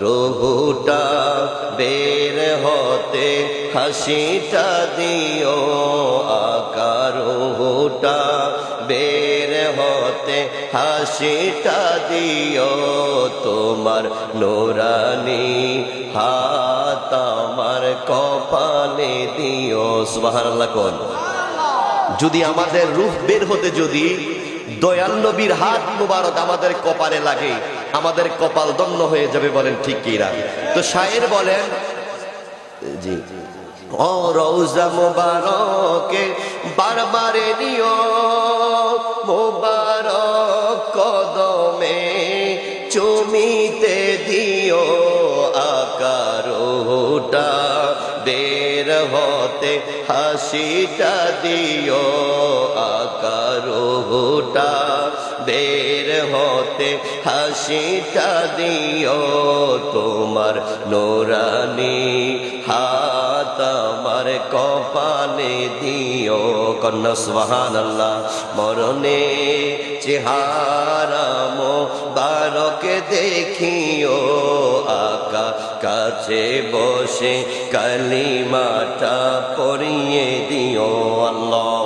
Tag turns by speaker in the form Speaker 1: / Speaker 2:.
Speaker 1: রুহুটা বের হতে হাসিটা দিও, আকা রুহুটা বের হতে হাসিটা দিও। তোমার নোরানি হাত আমার কপালে দিও। আল্লাহ কোন। যদি আমাদের রূপ বের হতে যদি দয়াল নবীর হাত মুবারক আমাদের কপালে লাগে আমাদের কপাল দন্য হয়ে যাবে বলেন ঠিক কিরা তো শায়ের বলেন, জি, ও রৌজা মুবারকে বারবারে নিও, মুবারক কদমে চুমিতে দিও আকারোটা বের হতে হাসিটা দিও আকারোটা বের হতে হাসিটা দিও তোমার নোরানি হাত আমার কপালে দিও কন্যা সুবাহান আল্লাহ মরণে চেহারা মো বারকে দেখিও, আকা কাছে বসে কালিমাটা পরিয়ে দিও আল্লাহ।